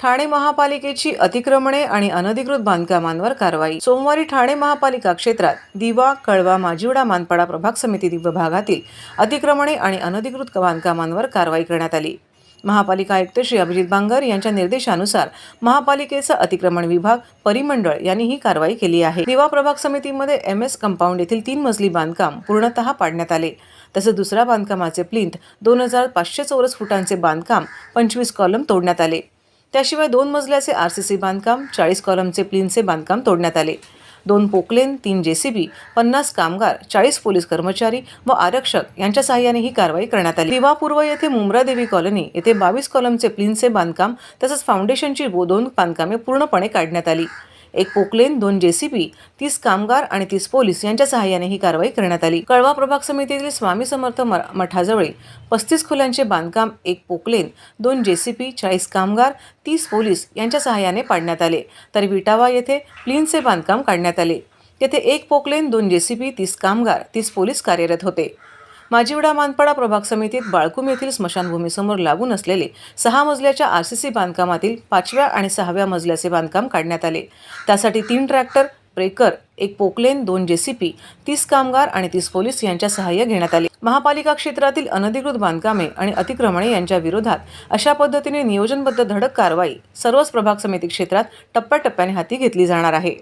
ठाणे महापालिकेची अतिक्रमणे आणि अनधिकृत बांधकामांवर कारवाई. सोमवारी ठाणे महापालिका क्षेत्रात दिवा कळवा माजिवडा मानपाडा प्रभाग समिती विभागातील अतिक्रमणे आणि अनधिकृत बांधकामांवर कारवाई करण्यात आली. महापालिका आयुक्त श्री अभिजित बांगर यांच्या निर्देशानुसार महापालिकेचा अतिक्रमण विभाग परिमंडळ यांनी ही कारवाई केली आहे. दिवा प्रभाग समितीमध्ये एम एस कंपाऊंड येथील तीन मजली बांधकाम पूर्णतः पाडण्यात आले. तसेच दुसऱ्या बांधकामाचे प्लिंथ दोन हजार पाचशे चौरस फुटांचे बांधकाम पंचवीस कॉलम तोडण्यात आले. त्याशिवाय दोन मजल्याचे आर सी सी बांधकाम चाळीस कॉलमचे प्लिनचे बांधकाम तोडण्यात आले. दोन पोकलेन तीन जेसीबी पन्नास कामगार चाळीस पोलीस कर्मचारी व आरक्षक यांच्या सहाय्याने ही कारवाई करण्यात आली. दिवा पूर्व येथे मुंब्रादेवी कॉलनी येथे बावीस कॉलमचे प्लिनचे बांधकाम तसंच फाउंडेशनची दोन बांधकामे पूर्णपणे काढण्यात आली. एक पोकलेन दोन जेसीबी तीस कामगार आणि तीस पोलीस यांच्या सहाय्याने ही कारवाई करण्यात आली. कळवा प्रभाग समितीतील स्वामी समर्थ म- मठाजवळ पस्तीस खोल्यांचे बांधकाम एक पोकलेन दोन जेसीपी चाळीस कामगार तीस पोलीस यांच्या सहाय्याने पाडण्यात आले. तर विटावा येथे प्लीनचे बांधकाम काढण्यात आले. येथे एक पोकलेन दोन जेसीबी तीस कामगार तीस पोलीस कार्यरत होते. माजिवडा मानपाडा प्रभाग समितीत बाळकुम येथील स्मशानभूमीसमोर लागून असलेले सहा मजल्याच्या आर सी सी बांधकामातील पाचव्या आणि सहाव्या मजल्याचे बांधकाम काढण्यात आले. त्यासाठी तीन ट्रॅक्टर ब्रेकर एक पोकलेन दोन जेसीपी तीस कामगार आणि तीस पोलीस यांच्या सहाय्य घेण्यात आले. महापालिका क्षेत्रातील अनधिकृत बांधकामे आणि अतिक्रमणे यांच्या विरोधात अशा पद्धतीने नियोजनबद्ध धडक कारवाई सर्वच प्रभाग समिती क्षेत्रात टप्प्याटप्प्याने हाती घेतली जाणार आहे.